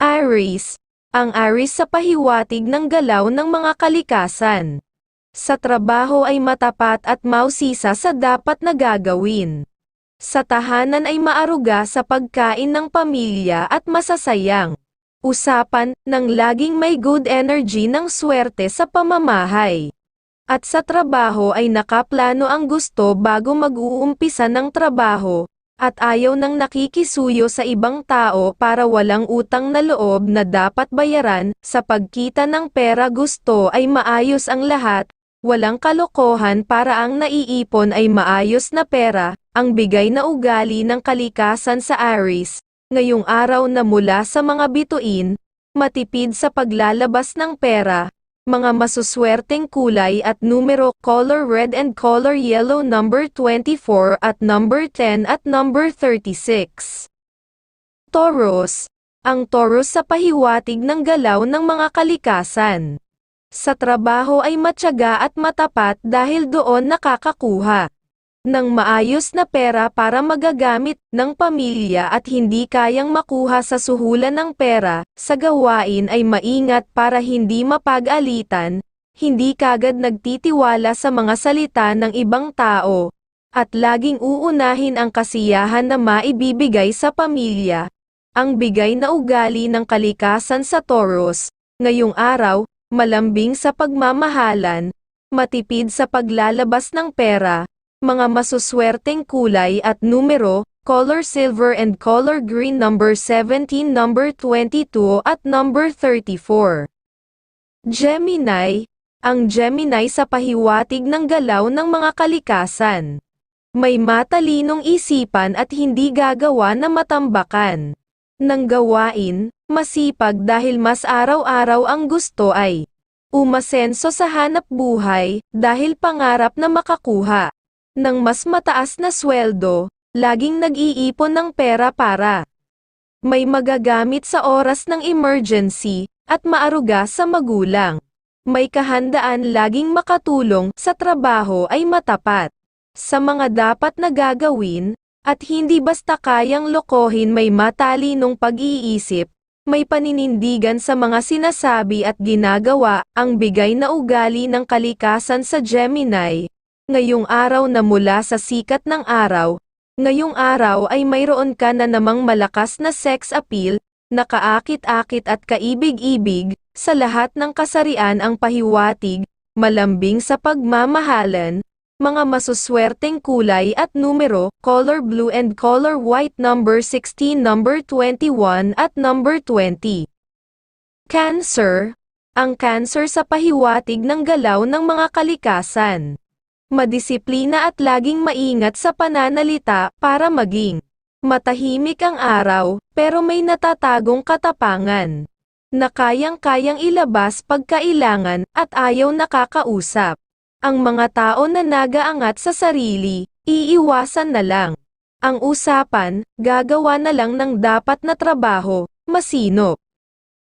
Aries, ang Aries sa pahiwatig ng galaw ng mga kalikasan. Sa trabaho ay matapat at mausisa sa dapat na gagawin. Sa tahanan ay maaruga sa pagkain ng pamilya at masasayang. Usapan ng laging may good energy ng swerte sa pamamahay. At sa trabaho ay nakaplano ang gusto bago mag-uumpisa ng trabaho, at ayaw nang nakikisuyo sa ibang tao para walang utang na loob na dapat bayaran, sa pagkita ng pera gusto ay maayos ang lahat, walang kalokohan para ang naiipon ay maayos na pera, ang bigay na ugali ng kalikasan sa Aries, ngayong araw na mula sa mga bituin, matipid sa paglalabas ng pera, mga masuswerteng kulay at numero color red and color yellow number 24 at number 10 at number 36. Taurus. Ang Taurus sa pahiwatig ng galaw ng mga kalikasan. Sa trabaho ay matyaga at matapat dahil doon nakakakuha ng maayos na pera para magagamit ng pamilya at hindi kayang makuha sa suhulan ng pera, sa gawain ay maingat para hindi mapag-alitan, hindi kagad nagtitiwala sa mga salita ng ibang tao, at laging uunahin ang kasiyahan na maibibigay sa pamilya. Ang bigay na ugali ng kalikasan sa Taurus, ngayong araw, malambing sa pagmamahalan, matipid sa paglalabas ng pera, mga masuswerteng kulay at numero, color silver and color green number 17 number 22 at number 34. Gemini, ang Gemini sa pahiwatig ng galaw ng mga kalikasan. May matalinong isipan at hindi gagawa na matambakan. Nang gawain, masipag dahil mas araw-araw ang gusto ay umasenso sa hanap buhay dahil pangarap na makakuha ng mas mataas na sweldo, laging nag-iipon ng pera para may magagamit sa oras ng emergency, at maaruga sa magulang. May kahandaan laging makatulong sa trabaho ay matapat sa mga dapat na gagawin, at hindi basta kayang lokohin may matalinong pag-iisip, may paninindigan sa mga sinasabi at ginagawa, ang bigay na ugali ng kalikasan sa Gemini, ngayong araw na mula sa sikat ng araw, ngayong araw ay mayroon ka na namang malakas na sex appeal, nakaakit-akit at kaibig-ibig, sa lahat ng kasarian ang pahiwatig, malambing sa pagmamahalan, mga masuswerteng kulay at numero, color blue and color white number 16 number 21 at number 20. Cancer, ang cancer sa pahiwatig ng galaw ng mga kalikasan. Madisiplina at laging maingat sa pananalita para maging matahimik ang araw, pero may natatagong katapangan na kayang-kayang ilabas pagkailangan at ayaw nakakausap. Ang mga tao na nagaangat sa sarili, iiwasan na lang. Ang usapan, gagawa na lang ng dapat na trabaho, masinop.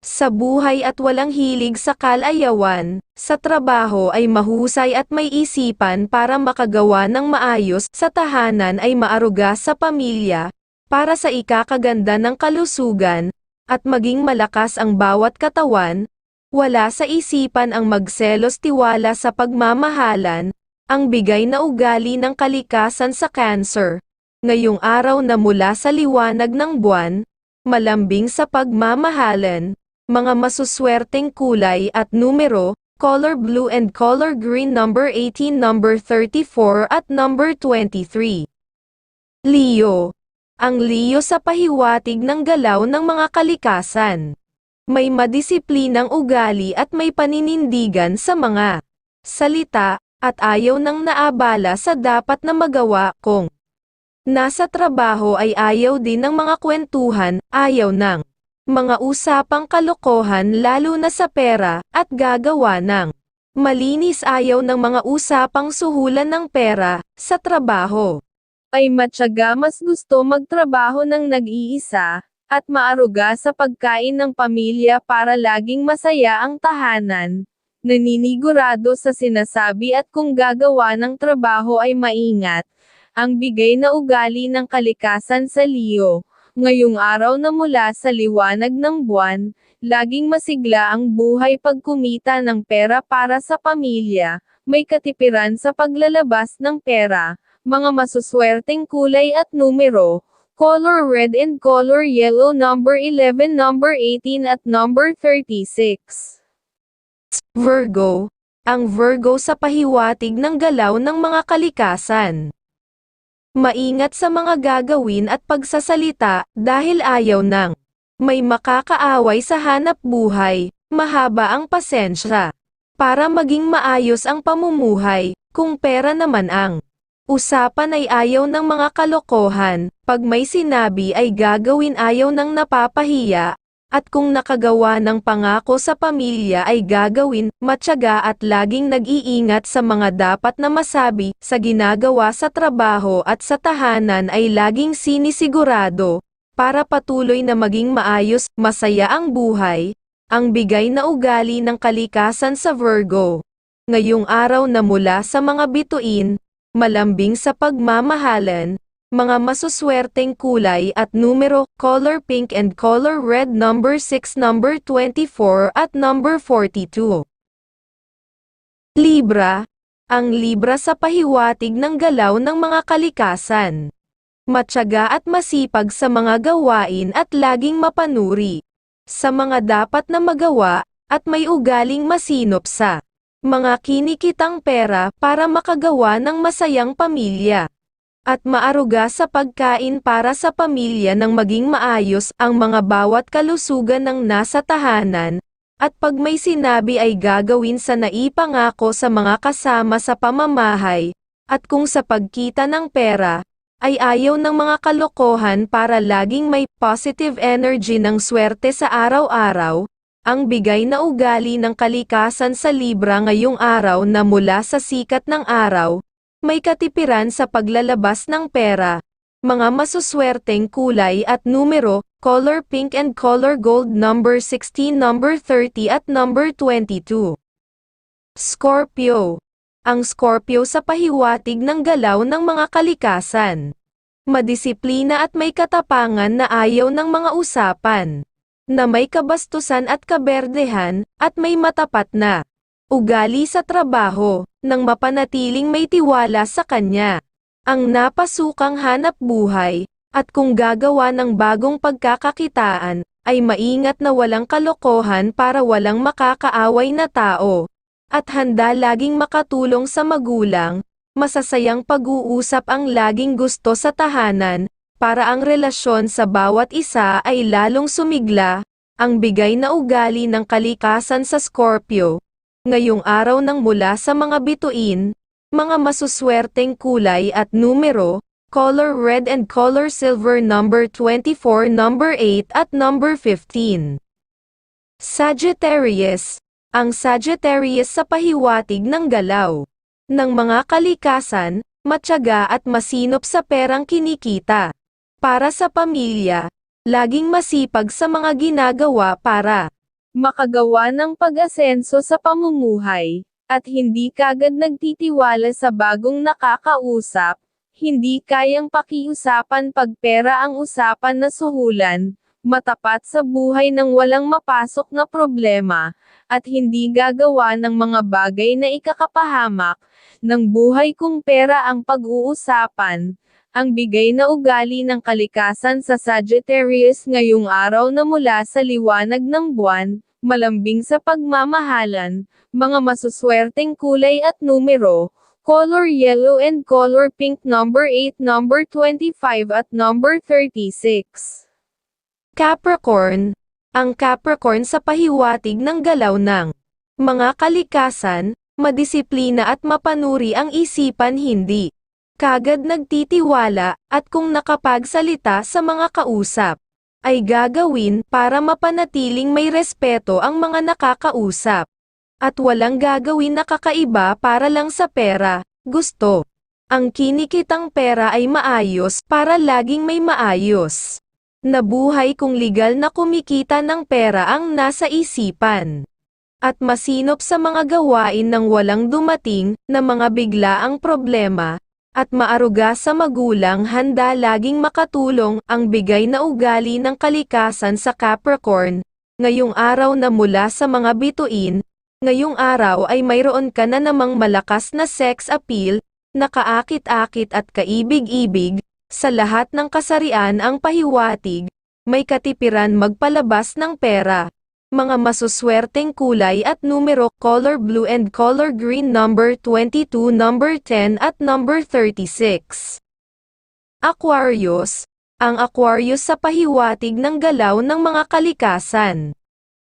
Sa buhay at walang hilig sa kalayawan, sa trabaho ay mahusay at may isipan para makagawa ng maayos, sa tahanan ay maaruga sa pamilya, para sa ikakaganda ng kalusugan, at maging malakas ang bawat katawan, wala sa isipan ang magselos tiwala sa pagmamahalan, ang bigay na ugali ng kalikasan sa cancer. Ngayong araw na mula sa liwanag ng buwan, malambing sa pagmamahalan, mga masuswerteng kulay at numero, color blue and color green number 18 number 34 at number 23. Leo. Ang Leo sa pahiwatig ng galaw ng mga kalikasan may madisiplinang ugali at may paninindigan sa mga salita, at ayaw nang naabala sa dapat na magawa kung nasa trabaho ay ayaw din ng mga kwentuhan, ayaw ng mga usapang kalokohan lalo na sa pera, at gagawa ng malinis ayaw ng mga usapang suhulan ng pera, sa trabaho. Ay matyaga mas gusto magtrabaho ng nag-iisa, at maaruga sa pagkain ng pamilya para laging masaya ang tahanan. Naninigurado sa sinasabi at kung gagawa ng trabaho ay maingat. Ang bigay na ugali ng kalikasan sa Leo, ngayong araw na mula sa liwanag ng buwan, laging masigla ang buhay pagkumita ng pera para sa pamilya, may katipiran sa paglalabas ng pera, mga masuswerteng kulay at numero, color red and color yellow number 11 number 18 at number 36. Virgo. Ang Virgo sa pahiwatig ng galaw ng mga kalikasan. Maingat sa mga gagawin at pagsasalita dahil ayaw nang may makakaaway sa hanap buhay, mahaba ang pasensya. Para maging maayos ang pamumuhay, kung pera naman ang usapan ay ayaw ng mga kalokohan, pag may sinabi ay gagawin ayaw ng napapahiya, at kung nakagawa ng pangako sa pamilya ay gagawin, matyaga at laging nag-iingat sa mga dapat na masabi, sa ginagawa sa trabaho at sa tahanan ay laging sinisigurado, para patuloy na maging maayos, masaya ang buhay, ang bigay na ugali ng kalikasan sa Virgo. Ngayong araw na mula sa mga bituin, malambing sa pagmamahalan, mga masuswerteng kulay at numero, color pink and color red number 6 number 24 at number 42. Libra, ang Libra sa pahiwatig ng galaw ng mga kalikasan. Matyaga at masipag sa mga gawain at laging mapanuri. Sa mga dapat na magawa, at may ugaling masinop sa mga kinikitang pera para makagawa ng masayang pamilya at maaruga sa pagkain para sa pamilya ng maging maayos ang mga bawat kalusugan ng nasa tahanan, at pag may sinabi ay gagawin sa naipangako sa mga kasama sa pamamahay, at kung sa pagkita ng pera, ay ayaw ng mga kalokohan para laging may positive energy ng swerte sa araw-araw, ang bigay na ugali ng kalikasan sa Libra ngayong araw na mula sa sikat ng araw, may katipiran sa paglalabas ng pera, mga masuswerteng kulay at numero, color pink and color gold number 16 number 30 at number 22. Scorpio. Ang Scorpio sa pahiwatig ng galaw ng mga kalikasan. Madisiplina at may katapangan na ayaw ng mga usapan. Na may kabastusan at kaberdehan, at may matapat na ugali sa trabaho, nang mapanatiling may tiwala sa kanya. Ang napasukang hanap buhay, at kung gagawa ng bagong pagkakakitaan, ay maingat na walang kalokohan para walang makakaaway na tao. At handa laging makatulong sa magulang, masasayang pag-uusap ang laging gusto sa tahanan, para ang relasyon sa bawat isa ay lalong sumigla, ang bigay na ugali ng kalikasan sa Scorpio. Ngayong araw ng mula sa mga bituin, mga masuswerteng kulay at numero, color red and color silver number 24 number 8 at number 15. Sagittarius, ang Sagittarius sa pahiwatig ng galaw ng mga kalikasan, matyaga at masinop sa perang kinikita. Para sa pamilya, laging masipag sa mga ginagawa para makagawa ng pag-asenso sa pamumuhay, at hindi kagad nagtitiwala sa bagong nakakausap, hindi kayang pakiusapan pag pera ang usapan na suhulan, matapat sa buhay ng walang mapasok na problema, at hindi gagawa ng mga bagay na ikakapahamak, ng buhay kung pera ang pag-uusapan, ang bigay na ugali ng kalikasan sa Sagittarius ngayong araw na mula sa liwanag ng buwan, malambing sa pagmamahalan, mga masuswerteng kulay at numero, color yellow and color pink number 8 number 25 at number 36. Capricorn, ang Capricorn sa pahiwatig ng galaw ng mga kalikasan, madisiplina at mapanuri ang isipan hindi kagad nagtitiwala at kung nakapagsalita sa mga kausap ay gagawin para mapanatiling may respeto ang mga nakakausap at walang gagawin na kakaiba para lang sa pera, gusto. Ang kinikitang pera ay maayos para laging may maayos na buhay kung legal na kumikita ng pera ang nasa isipan. At masinop sa mga gawain ng walang dumating na mga biglaang problema, at maaruga sa magulang handa laging makatulong ang bigay na ugali ng kalikasan sa Capricorn, Ngayong araw na mula sa mga bituin, ngayong araw ay mayroon ka na namang malakas na sex appeal, nakaakit-akit at kaibig-ibig, sa lahat ng kasarian ang pahiwatig, may katipiran magpalabas ng pera. Mga masuswerteng kulay at numero color blue and color green number 22 number 10 at number 36. Aquarius, ang Aquarius sa pahiwatig ng galaw ng mga kalikasan.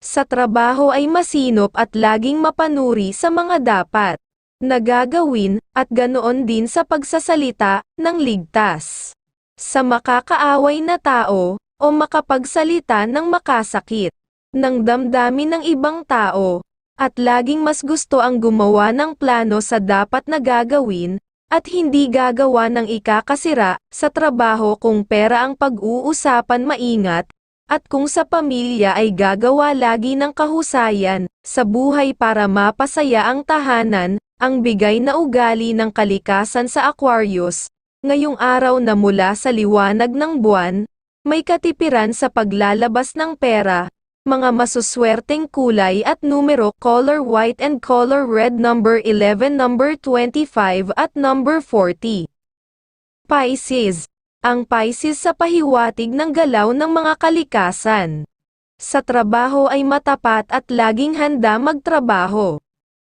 Sa trabaho ay masinop at laging mapanuri sa mga dapat nagagawin, at ganoon din sa pagsasalita ng ligtas. Sa makakaaway na tao, o makapagsalita ng makasakit, ng damdamin ng ibang tao, at laging mas gusto ang gumawa ng plano sa dapat na gagawin, at hindi gagawa ng ikakasira, sa trabaho kung pera ang pag-uusapan maingat, at kung sa pamilya ay gagawa lagi ng kahusayan, sa buhay para mapasaya ang tahanan, ang bigay na ugali ng kalikasan sa Aquarius, ngayong araw na mula sa liwanag ng buwan, may katipiran sa paglalabas ng pera, mga masuswerteng kulay at numero color white and color red number 11 number 25 at number 40. Pisces. Ang Pisces sa pahiwatig ng galaw ng mga kalikasan. Sa trabaho ay matapat at laging handa magtrabaho.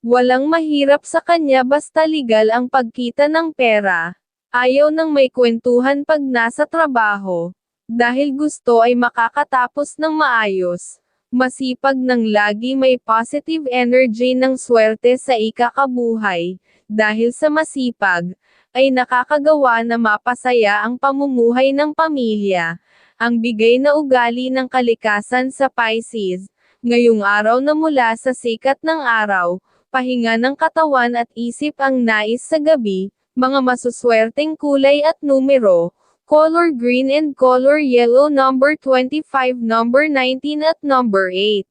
Walang mahirap sa kanya basta legal ang pagkita ng pera. Ayaw ng may kwentuhan pag nasa trabaho. Dahil gusto ay makakatapos ng maayos. Masipag ng lagi may positive energy ng swerte sa ikakabuhay. Dahil sa masipag, ay nakakagawa na mapasaya ang pamumuhay ng pamilya. Ang bigay na ugali ng kalikasan sa Pisces, ngayong araw na mula sa sikat ng araw, pahinga ng katawan at isip ang nais sa gabi, mga masuswerteng kulay at numero, color green and color yellow number 25 number 19 at number 8.